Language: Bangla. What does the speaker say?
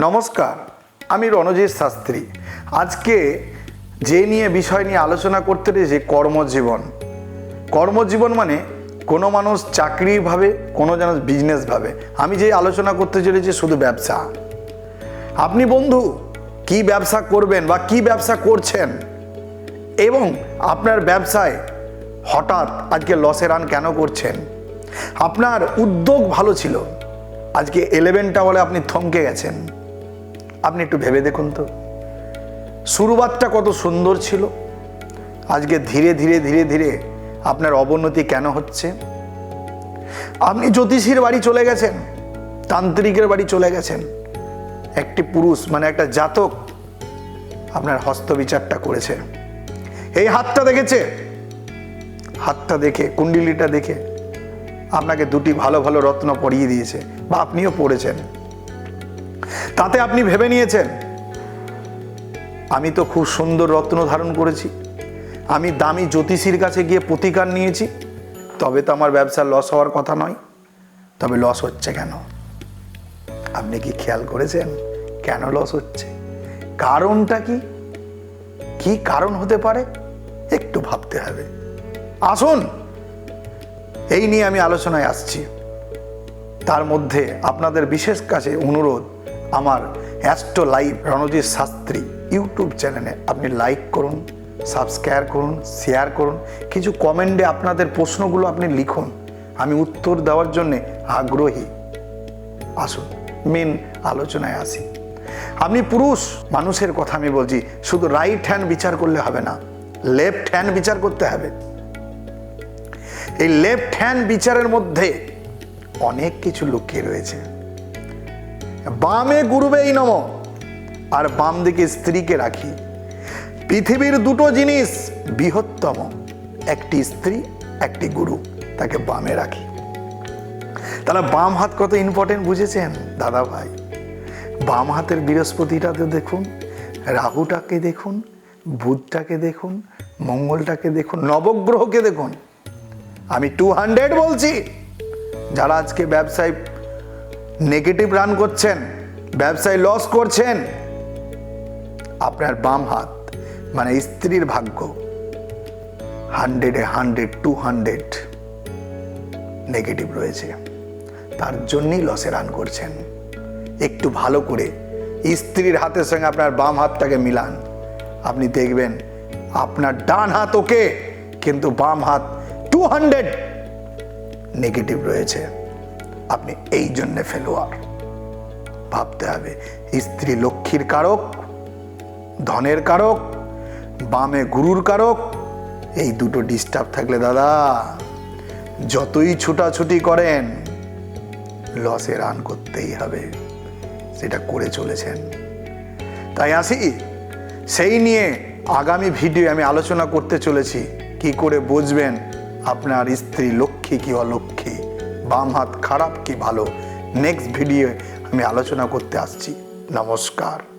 নমস্কার, আমি রণজিৎ শাস্ত্রী। আজকে যে নিয়ে বিষয় নিয়ে আলোচনা করতে রয়েছে, কর্মজীবন। কর্মজীবন মানে কোনো মানুষ চাকরি ভাবে, কোনো যেন বিজনেস ভাবে। আমি যে আলোচনা করতে চলেছি শুধু ব্যবসা। আপনি বন্ধু, কি ব্যবসা করবেন বা কি ব্যবসা করছেন? এবং আপনার ব্যবসায় হঠাৎ আজকে লসে রান কেন করছেন? আপনার উদ্যোগ ভালো ছিল। আজকে এলেভেনটা বলে আপনি থমকে গেছেন। আপনি একটু ভেবে দেখুন তো। শুরুবাতটা কত সুন্দর ছিল। আজকে ধীরে ধীরে ধীরে ধীরে আপনার অবনতি কেন হচ্ছে? আপনি জ্যোতিষীর বাড়ি চলে গেছেন, তান্ত্রিকের বাড়ি চলে গেছেন। একটি পুরুষ মানে একটা জাতক আপনার হস্তবিচারটা করেছে। এই হাতটা দেখেছে? হাতটা দেখে, কুণ্ডলিটা দেখে আপনাকে দুটি ভালো ভালো রত্ন পরিয়ে দিয়েছে বা আপনিও পড়েছেন তাতে আপনি ভেবে নিয়েছেন? আমি তো খুব সুন্দর রত্ন ধারণ করেছি। আমি দামি জ্যোতিষীর কাছে গিয়ে প্রতিকার নিয়েছি। তবে তো আমার ব্যবসার লস হওয়ার কথা নয়। তবে লস হচ্ছে কেন? আপনি কি খেয়াল করেছেন? কেন লস হচ্ছে? কারণটা কি? কি কারণ হতে পারে? একটু ভাবতে হবে। আসুন, এই নিয়ে আমি আলোচনায় আসছি। তার মধ্যে আপনাদের বিশেষ কাছে অনুরোধ আমার astro live Ranjit Shastri YouTube চ্যানেলে আপনি লাইক করুন, সাবস্ক্রাইব করুন, শেয়ার করুন, কিছু কমেন্টে আপনাদের প্রশ্নগুলো আপনি লিখুন, আমি উত্তর দেওয়ার জন্যে আগ্রহী। আসুন, মেন আলোচনায় আসি। আপনি পুরুষ, মানুষের কথা আমি বলছি, শুধু রাইট হ্যান্ড বিচার করলে হবে না লেফট হ্যান্ড বিচার করতে হবে। এই লেফট হ্যান্ড বিচারের মধ্যে অনেক কিছু লুকিয়ে রয়েছে। বামে গুরুবেই নম, আর বাম দিকে স্ত্রীকে রাখি। পৃথিবীর দুটো জিনিস বৃহত্তম, একটি স্ত্রী, একটি গুরু, তাকে বামে রাখি। তাহলে বাম হাত কত ইম্পর্টেন্ট বুঝেছেন, দাদা ভাই? বাম হাতের বৃহস্পতিটাতে দেখুন, রাহুটাকে দেখুন, বুধটাকে দেখুন, মঙ্গলটাকে দেখুন, নবগ্রহকে দেখুন। আমি টু হান্ড্রেড বলছি। যারা আজকে ব্যবসায় নেগেটিভ রান করছেন, ব্যবসায় লস করছেন। আপনার বাম হাত মানে স্ত্রীর ভাগ্য হান্ড্রেডে হান্ড্রেড টু হান্ড্রেড নেগেটিভ রয়েছে। তার জন্যই লসে রান করছেন। একটু ভালো করে স্ত্রীর হাতের সঙ্গে আপনার বাম হাতটাকে মিলান। আপনি দেখবেন আপনার ডান হাত ওকে, কিন্তু বাম হাত টু হান্ড্রেড নেগেটিভ রয়েছে। আপনি এই জন্যে ফেলোয়ার। ভাবতে হবে, স্ত্রী লক্ষ্মীর কারক, ধনের কারক, বামে গুরুর কারক, এই দুটো ডিস্টার্ব থাকলে দাদা, যতই ছুটাছুটি করেন লসে রান করতেই হবে, সেটা করে চলেছেন। তাই আসি, সেই নিয়ে আগামী ভিডিও আমি আলোচনা করতে চলেছি, কি করে বুঝবেন আপনার স্ত্রী লক্ষ্মী কি অলক্ষ্মী? বাম হাত খারাপ কি ভালো? নেক্সট ভিডিও আমি আলোচনা করতে আসছি। নমস্কার।